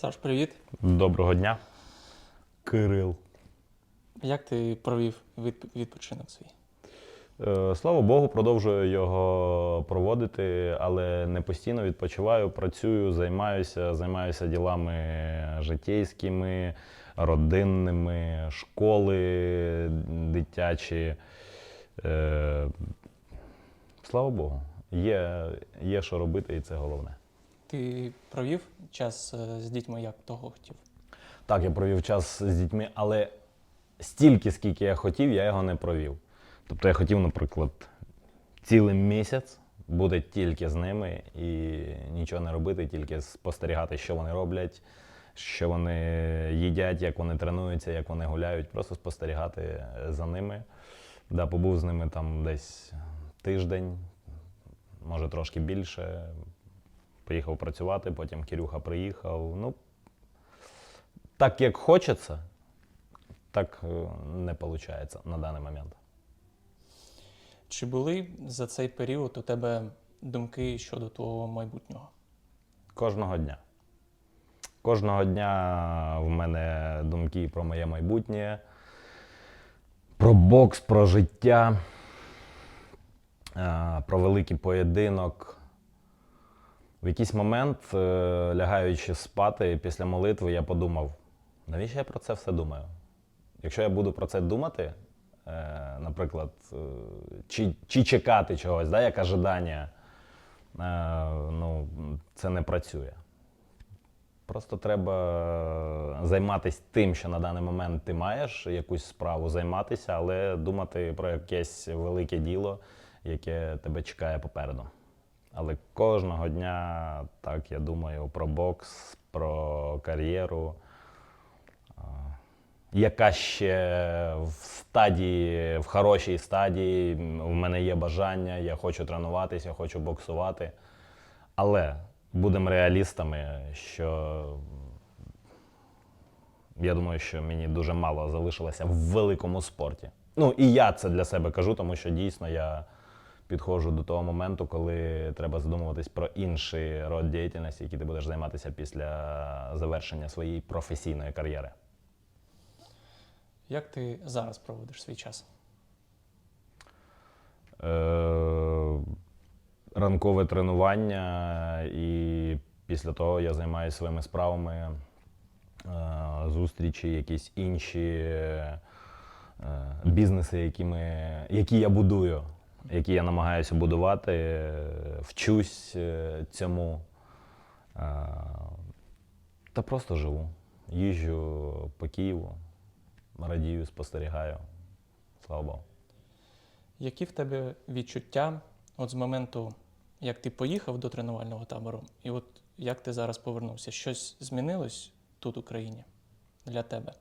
Саш, привіт. Доброго дня, Кирил. Як ти провів відпочинок свій? Е, Слава Богу, продовжую його проводити, але не постійно відпочиваю, працюю, займаюся, займаюся ділами житейськими, родинними, школи дитячі. Е, Слава Богу, є, є що робити, і це головне. Ти провів час е, з дітьми, як того хотів? Так, я провів час з дітьми, але стільки, скільки я хотів, я його не провів. Тобто я хотів, наприклад, цілий місяць бути тільки з ними і нічого не робити, тільки спостерігати, що вони роблять, що вони їдять, як вони тренуються, як вони гуляють, просто спостерігати за ними. Да, побув з ними там десь тиждень, може трошки більше. Поїхав працювати, потім Кирюха приїхав. Ну, так як хочеться, так е, не виходить на даний момент. Чи були за цей період у тебе думки щодо твого майбутнього? Кожного дня. Кожного дня в мене думки про моє майбутнє, про бокс, про життя, е, про великий поєдинок. В якийсь момент, е, лягаючи спати після молитви, я подумав, навіщо я про це все думаю? Якщо я буду про це думати, е, наприклад, е, чи, чи чекати чогось, да, як ожидання, ну, це не працює. Просто треба займатися тим, що на даний момент ти маєш, якусь справу займатися, але думати про якесь велике діло, яке тебе чекає попереду. Але кожного дня так я думаю про бокс, про кар'єру, яка ще в стадії, в хорошій стадії. В мене є бажання, я хочу тренуватися, хочу боксувати. Але будемо реалістами, що я думаю, що мені дуже мало залишилося в великому спорті. Ну і я це для себе кажу, тому що дійсно я підходжу до того моменту, коли треба задумуватись про інший род діяльності, який ти будеш займатися після завершення своєї професійної кар'єри. Як ти зараз проводиш свій час? Е, ранкове тренування, і після того я займаюся своїми справами, е, зустрічі, якісь інші е, бізнеси, які, ми, які я будую, які я намагаюся будувати, е, вчусь е, цьому. Е, Та просто живу. Їжджу по Києву, радію, спостерігаю. Слава Богу. Які в тебе відчуття от з моменту, як ти поїхав до тренувального табору, і от як ти зараз повернувся? Щось змінилось тут, в Україні, для тебе?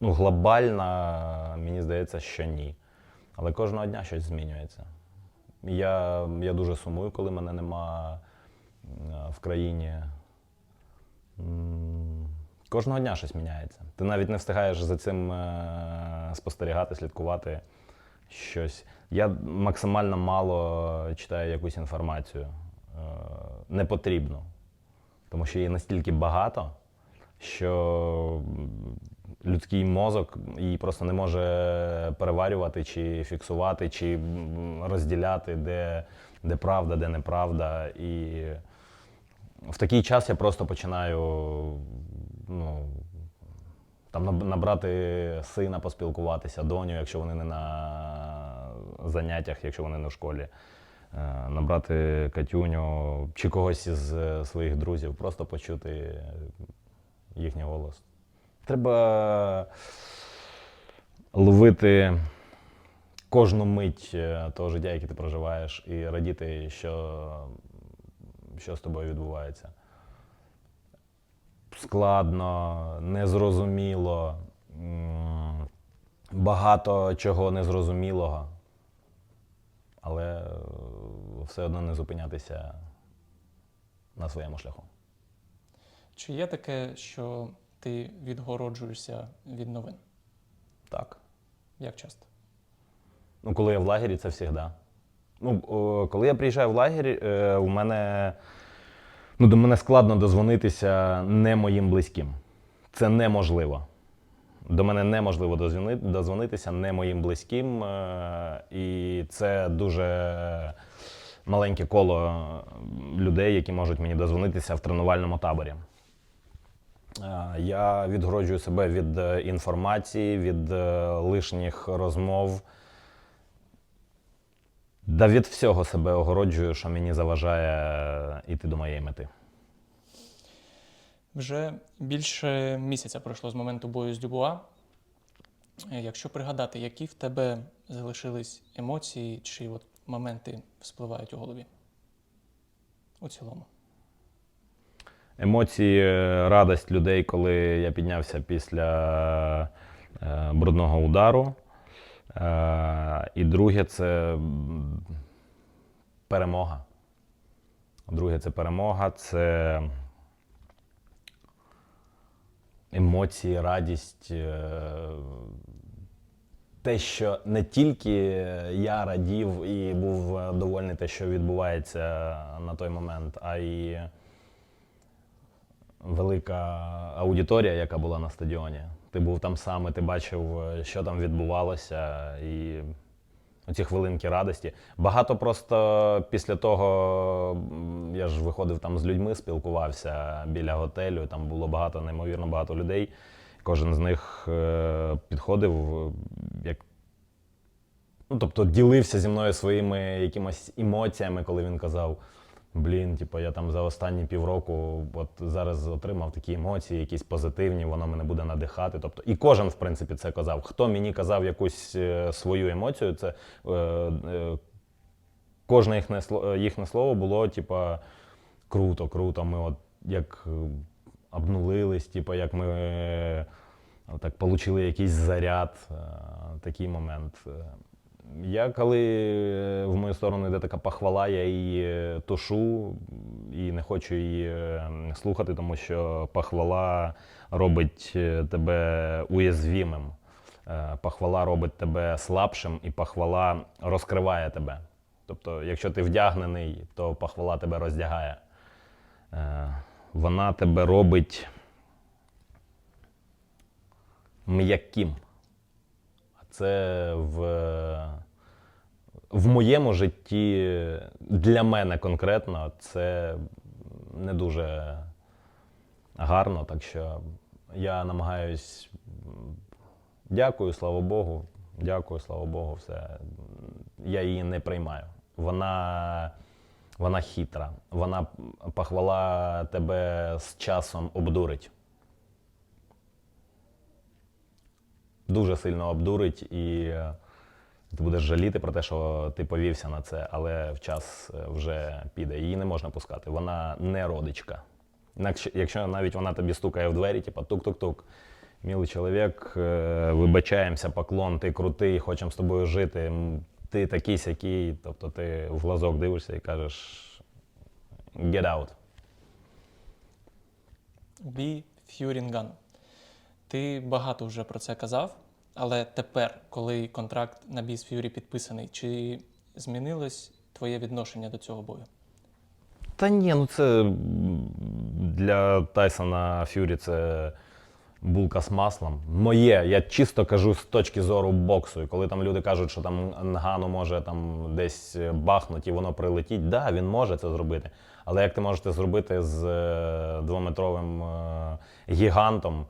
Ну, глобально, мені здається, що ні. Але кожного дня щось змінюється. Я, я дуже сумую, коли мене нема е, в країні. Кожного дня щось міняється. Ти навіть не встигаєш за цим е, спостерігати, слідкувати щось. Я максимально мало читаю якусь інформацію. Е, Не потрібно. Тому що її настільки багато, що людський мозок її просто не може переварювати, чи фіксувати, чи розділяти, де, де правда, де неправда. І в такий час я просто починаю ну, там набрати сина, поспілкуватися, доню, якщо вони не на заняттях, якщо вони не в школі. Е, Набрати Катюню чи когось із е, своїх друзів, просто почути їхній голос. Треба ловити кожну мить е, того життя, яке ти проживаєш, і радіти, що, що з тобою відбувається. Складно, незрозуміло, багато чого незрозумілого, але е, все одно не зупинятися на своєму шляху. Чи є таке, що ти відгороджуєшся від новин? Так. Як часто? Ну, коли я в лагері, це завжди. Ну, о, коли я приїжджаю в лагерь, е, у мене ну, до мене складно дозвонитися не моїм близьким. Це неможливо. До мене неможливо дозвони- дозвонитися не моїм близьким. е, І це дуже маленьке коло людей, які можуть мені дозвонитися в тренувальному таборі. Е, Я відгороджую себе від е, інформації, від е, лишніх розмов. Да від всього себе огороджую, що мені заважає йти до моєї мети. Вже більше місяця пройшло з моменту бою з Дюбуа. Е, Якщо пригадати, які в тебе залишились емоції чи от моменти вспливають у голові? У цілому. Емоції, е, радость людей, коли я піднявся після е, брудного удару. Е, і друге це перемога. Друге це перемога, це емоції, радість. те, що не тільки я радів і був довольний те, що відбувається на той момент, а й велика аудиторія, яка була на стадіоні. Ти був там сам, ти бачив, е, що там відбувалося, і оці хвилинки радості. Багато просто після того я ж виходив там з людьми, спілкувався біля готелю, там було багато, неймовірно багато людей. Кожен з них е, підходив, як Ну, тобто ділився зі мною своїми якимось емоціями, коли він казав: блін, типу, я там за останні півроку от зараз отримав такі емоції, якісь позитивні, воно мене буде надихати. Тобто, і кожен, в принципі, це казав. Хто мені казав якусь е, свою емоцію, це е, е, кожне їхнє, сло- е, їхнє слово було, типа, круто, круто. Ми от як обнулились, типу, як ми е, так отримали якийсь заряд, такий момент. Я коли е, в мою сторону йде така похвала, я її е, тушу і не хочу її е, слухати, тому що похвала робить тебе уязвимим. Похвала робить тебе слабшим, і похвала розкриває тебе. Тобто, якщо ти вдягнений, то похвала тебе роздягає. Вона тебе робить м'яким. А це в, в моєму житті для мене конкретно це не дуже гарно. Так що я намагаюсь. Дякую, слава Богу. Дякую, слава Богу, все. Я її не приймаю. Вона, вона хитра. Вона похвала тебе з часом обдурить. дуже сильно обдурить, і ти будеш жаліти про те, що ти повівся на це, але в час е, вже піде. Її не можна пускати. Вона не родичка. Якщо навіть вона тобі стукає в двері, типу тук-тук-тук. Мілий чоловік, е, вибачаємося, поклон, ти крутий, хочемо з тобою жити. Ти такий сякий, тобто ти в глазок дивишся і кажеш get out. Бі Фюрінган. Ти багато вже про це казав, але тепер, коли контракт на Біс Фюрі підписаний, чи змінилось твоє відношення до цього бою? Та ні, ну це для Тайсона Фюрі це булка з маслом. Моє, я чисто кажу з точки зору боксу. І коли там люди кажуть, що там Нгану може там десь бахнути і воно прилетіть, да, він може це зробити. Але як ти можеш це зробити з е, двометровим е, гігантом,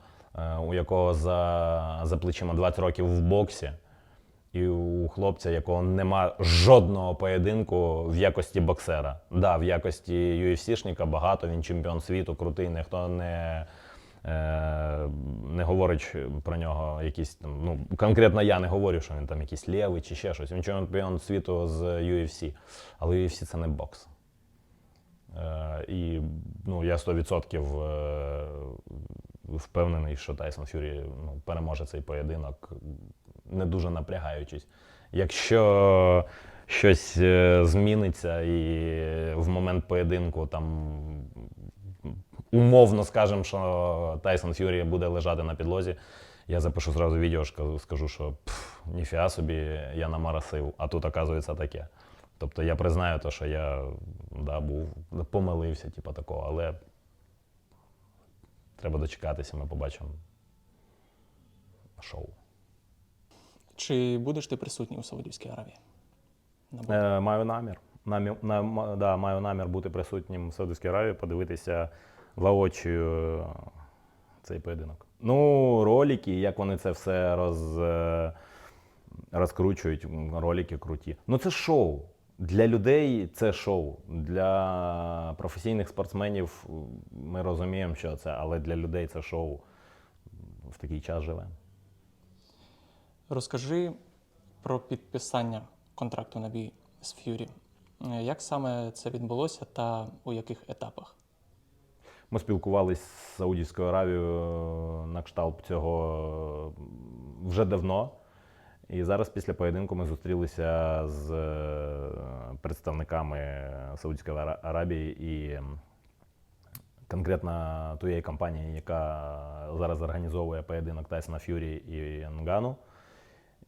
у якого за, за плечима 20 років в боксі? І у хлопця, якого нема жодного поєдинку в якості боксера. Да, в якості UFC-шника багато, він чемпіон світу, крутий, ніхто не, е, не говорить про нього якісь там. Ну, конкретно я не говорю, що він там якийсь лєвий чи ще щось. Він чемпіон світу з UFC. Але UFC це не бокс. Е, і ну, я 100% е, впевнений, що Тайсон Фюрі ну, переможе цей поєдинок, не дуже напрягаючись. Якщо щось е, зміниться і в момент поєдинку там умовно скажемо, що Тайсон Фюрі буде лежати на підлозі, я запишу зразу відео, скажу, що пф, ніфіга собі, я намарасив, а тут оказується таке. Тобто я признаю те, що я да, був, помилився, типу такого, але треба дочекатися, ми побачимо шоу. Чи будеш ти присутній у Саудівській Аравії? Е, маю намір. Намі, на, да, маю намір бути присутнім в Саудовській Аравії, подивитися воочію е, цей поєдинок. Ну, ролики, як вони це все роз, е, розкручують, ролики круті. Ну, це шоу. Для людей це шоу. Для професійних спортсменів ми розуміємо, що це, але для людей це шоу. В такий час живемо. Розкажи про підписання контракту на бій з Ф'юрі. Е, Як саме це відбулося та у яких етапах? Ми спілкувалися з Саудівською Аравією е, на кшталт цього вже давно. І зараз після поєдинку ми зустрілися з е, представниками Саудівської Ара- Аравії і конкретно тієї компанії, яка зараз організовує поєдинок Тайсона Ф'юрі і Нгану.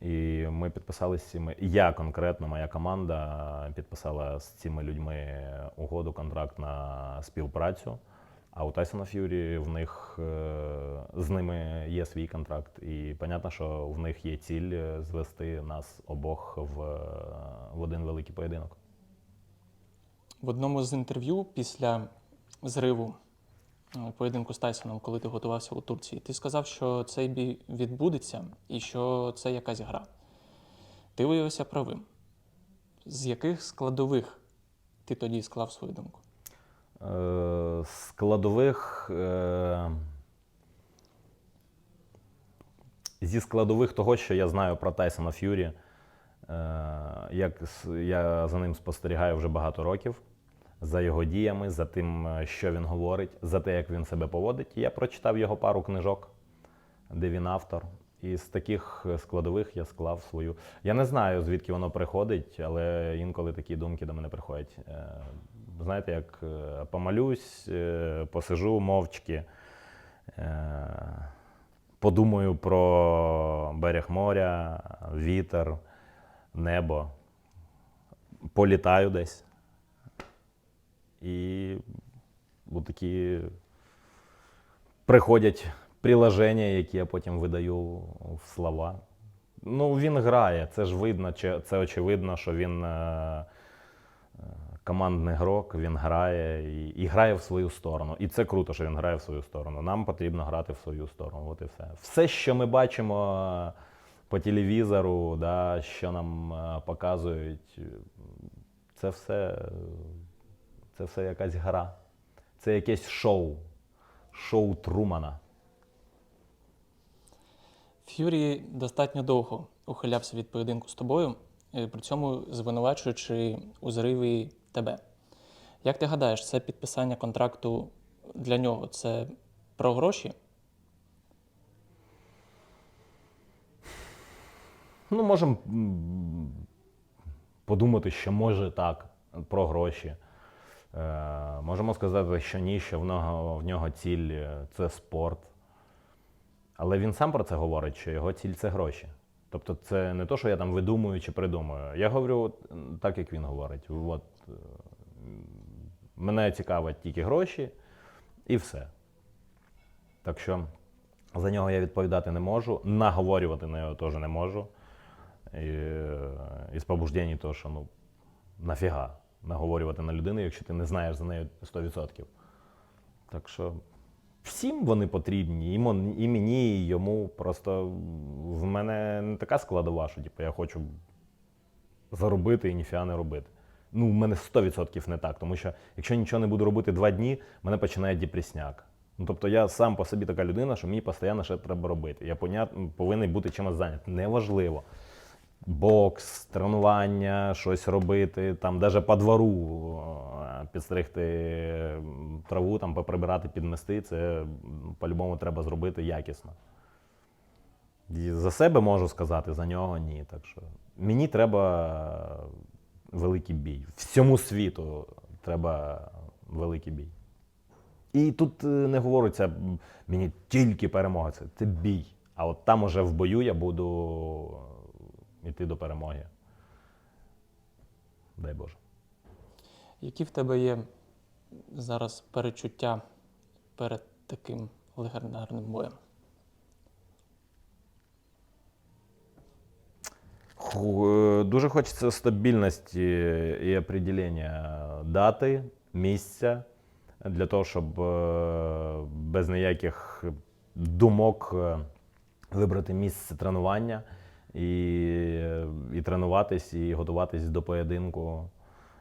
І ми підписали з цими. Я конкретно, моя команда підписала з цими людьми угоду, контракт на співпрацю. А у Тайсона Ф'юрі в них е, з ними є свій контракт. І понятно, що в них є ціль е, звести нас обох в, е, в один великий поєдинок. В одному з інтерв'ю після зриву поєдинку з Тайсоном, коли ти готувався у Турції, ти сказав, що цей бій відбудеться і що це якась гра. Ти виявився правим. З яких складових ти тоді склав свою думку? Е, складових. Е, зі складових того, що я знаю про Тайсона Ф'юрі, е, як я за ним спостерігаю вже багато років, за його діями, за тим, що він говорить, за те, як він себе поводить. Я прочитав його пару книжок, де він автор. І з таких складових я склав свою. Я не знаю, звідки воно приходить, але інколи такі думки до мене приходять. Знаєте, як е, помолюсь, е, посижу мовчки, е, подумаю про берег моря, вітер, небо, політаю десь. І такі приходять приложення, які я потім видаю в слова. Ну, він грає, це ж видно, це очевидно, що він командний грок, він грає і, і грає в свою сторону. І це круто, що він грає в свою сторону. Нам потрібно грати в свою сторону. От і все. Все, що ми бачимо е, по телевізору, да, що нам е, показують, е, це все, це все якась гра. Це якесь шоу. Шоу Трумана. Ф'юрі достатньо довго ухилявся від поєдинку з тобою, при цьому звинувачуючи у зриві тебе. Як ти гадаєш, це підписання контракту для нього це про гроші? Ну, можемо подумати, що може так, про гроші. Е, можемо сказати, що ні, що в нього, в нього ціль е, це спорт. Але він сам про це говорить, що його ціль це гроші. Тобто це не то, що я там видумую чи придумую. Я говорю так, як він говорить. От, мене цікавить тільки гроші і все. Так що за нього я відповідати не можу, наговорювати на нього теж не можу. І, е, із побуждень то, що ну, нафіга наговорювати на людину, якщо ти не знаєш за нею 100%. Так що всім вони потрібні, і, мон- і мені, і йому. Просто в мене не така складова, що типу, я хочу заробити і ніфіга не робити. Ну, в мене 100% не так, тому що якщо нічого не буду робити два дні, мене починає депресняк. Ну, тобто я сам по собі така людина, що мені постійно ще треба робити. Я понят- повинен бути чимось зайнятий. Неважливо. Бокс, тренування, щось робити, там навіть по двору е, підстригти траву, там поприбирати, підмести, це по-любому треба зробити якісно. І за себе можу сказати, за нього ні. Так що мені треба великий бій. Всьому світу треба великий бій. І тут е, не говориться мені тільки перемога, це, це бій. А от там уже в бою я буду йти до перемоги. дай Боже. Які в тебе є зараз перечуття перед таким легендарним боєм? Е, Дуже хочеться стабільності і определення дати, місця для того, щоб е, без ніяких думок е, вибрати місце тренування і, і тренуватись, і готуватись до поєдинку.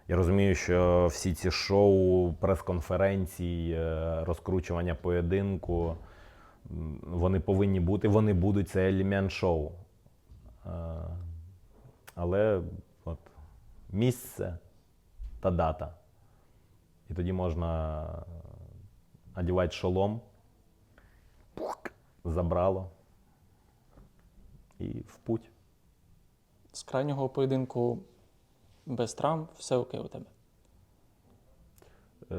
Я розумію, що всі ці шоу, прес-конференції, розкручування поєдинку, вони повинні бути, вони будуть, це елемент шоу. Але от, місце та дата. І тоді можна одягати шолом, забрало і в путь. З крайнього поєдинку без травм все окей у тебе. Е,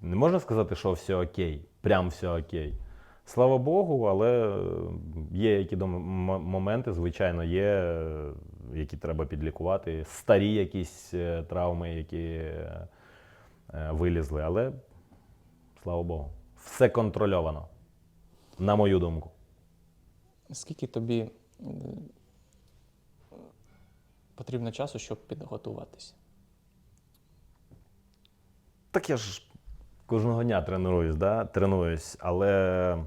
не можна сказати, що все окей, прям все окей. Слава Богу, але є які моменти, звичайно, є, е, які треба підлікувати. Старі якісь е, травми, які е, е, вилізли, але слава Богу, все контрольовано, на мою думку. Скільки тобі е, потрібно часу, щоб підготуватися? Так я ж кожного дня тренуюсь, да? тренуюсь, але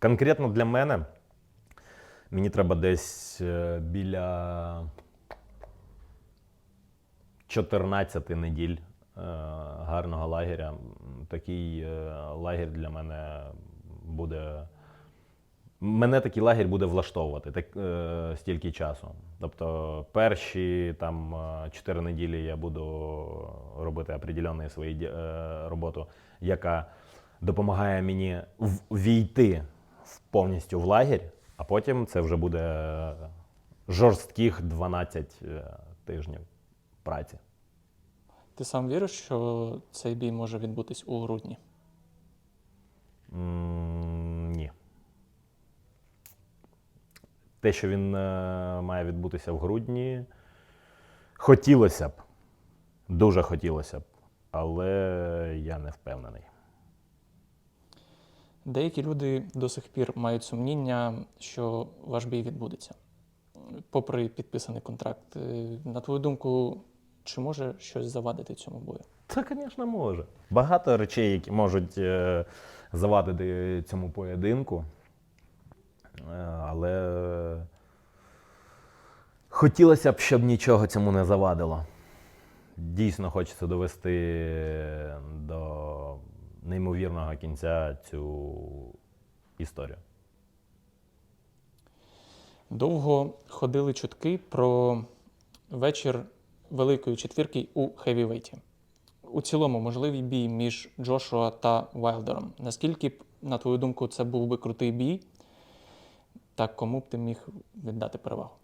конкретно для мене мені треба десь е, біля 14 неділь е, гарного лагеря. Такий е, лагерь для мене буде. Мене такий лагерь буде влаштовувати так, е, стільки часу. Тобто перші там е, 4 неділі я буду робити определенну свою е, роботу, яка допомагає мені війти в- повністю в лагерь, а потім це вже буде е, жорстких 12 е, тижнів праці. Ти сам віриш, що цей бій може відбутись у грудні? М, Ні. Те, що він е, має відбутися в грудні, хотілося б. Дуже хотілося б, але я не впевнений. Деякі люди до сих пір мають сумніння, що ваш бій відбудеться, попри підписаний контракт. Е, На твою думку, чи може щось завадити цьому бою? Це, звісно, може. Багато речей, які можуть е, завадити цьому поєдинку. Е, але хотілося б, щоб нічого цьому не завадило. Дійсно хочеться довести до неймовірного кінця цю історію. Довго ходили чутки про вечір Великої четвірки у хевівейті. У цілому можливий бій між Джошуа та Вайлдером. Наскільки б, на твою думку, це був би крутий бій? Та кому б ти міг віддати перевагу?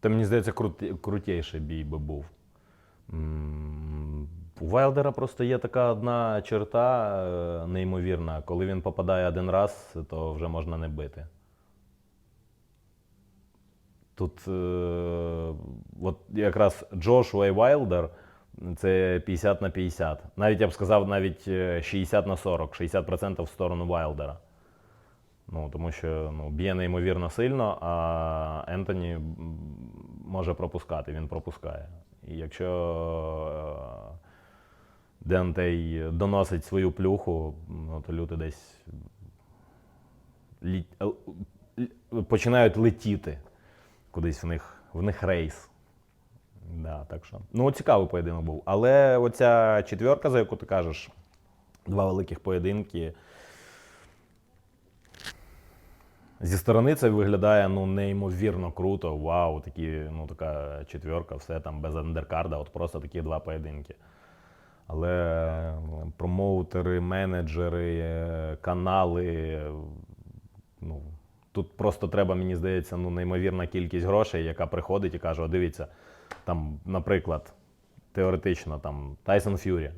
Та мені здається, крут, крутіший бій би був. У Вайлдера просто є така одна черта е, неймовірна. Коли він попадає один раз, то вже можна не бити. Тут е, от якраз Джошуа і Вайлдер це 50 на 50. Навіть я б сказав, навіть е, 60 на 40, 60% в сторону Вайлдера. Ну, тому що ну, б'є неймовірно сильно, а Ентоні може пропускати, він пропускає. І якщо е, Дентей доносить свою плюху, ну, то люди десь лі... л- починають летіти кудись в них, в них рейс. Да, так що. Ну, цікавий поєдинок був. Але оця четверка, за яку ти кажеш, два великих поєдинки. Зі сторони це виглядає ну, неймовірно круто. Вау, такі, ну, така четверка, все там без андеркарда, от просто такі два поєдинки. Але е, промоутери, менеджери, е, канали. е, Ну, тут просто треба, мені здається, ну, неймовірна кількість грошей, яка приходить і каже: О, дивіться, там, наприклад, теоретично там Тайсон Ф'юрі.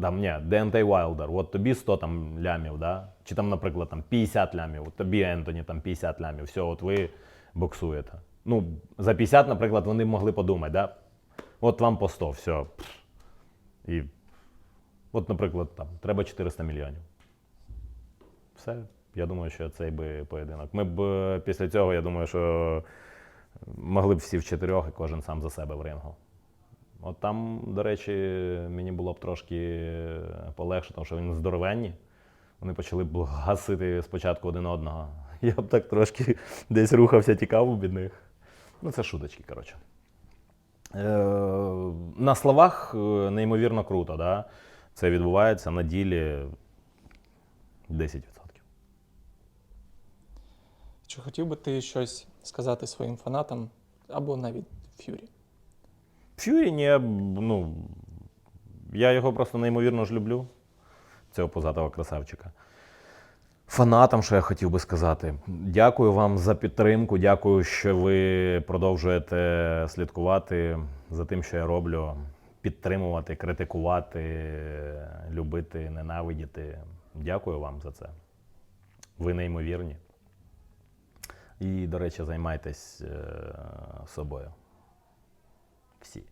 Там, ні, Дентей Вайлдер, от тобі 100 там лямів, да? чи там, наприклад, там 50 лямів, от тобі Ентоні там 50 лямів, все, от ви боксуєте. Ну, за 50, наприклад, вони могли подумати, да? От вам по 100, все. І от, наприклад, там треба 400 мільйонів. Все. Я думаю, що цей би поєдинок. Ми б е, після цього, я думаю, що могли б всі в чотирьох і кожен сам за себе в рингу. От там, до речі, мені було б трошки полегше, тому що він здоровенні. Вони почали б гасити спочатку один одного. Я б так трошки десь рухався, тікав від них. Ну, це шуточки, коротше. Е, на словах е, неймовірно круто, да? це відбувається на ділі 10%. Чи хотів би ти щось сказати своїм фанатам або навіть Ф'юрі? Ф'юрі, ні, ну, я його просто неймовірно ж люблю, цього позатого красавчика. Фанатам, що я хотів би сказати, дякую вам за підтримку. Дякую, що ви продовжуєте слідкувати за тим, що я роблю, підтримувати, критикувати, любити, ненавидіти. Дякую вам за це. Ви неймовірні. І, до речі, займайтесь е, собою. Всі.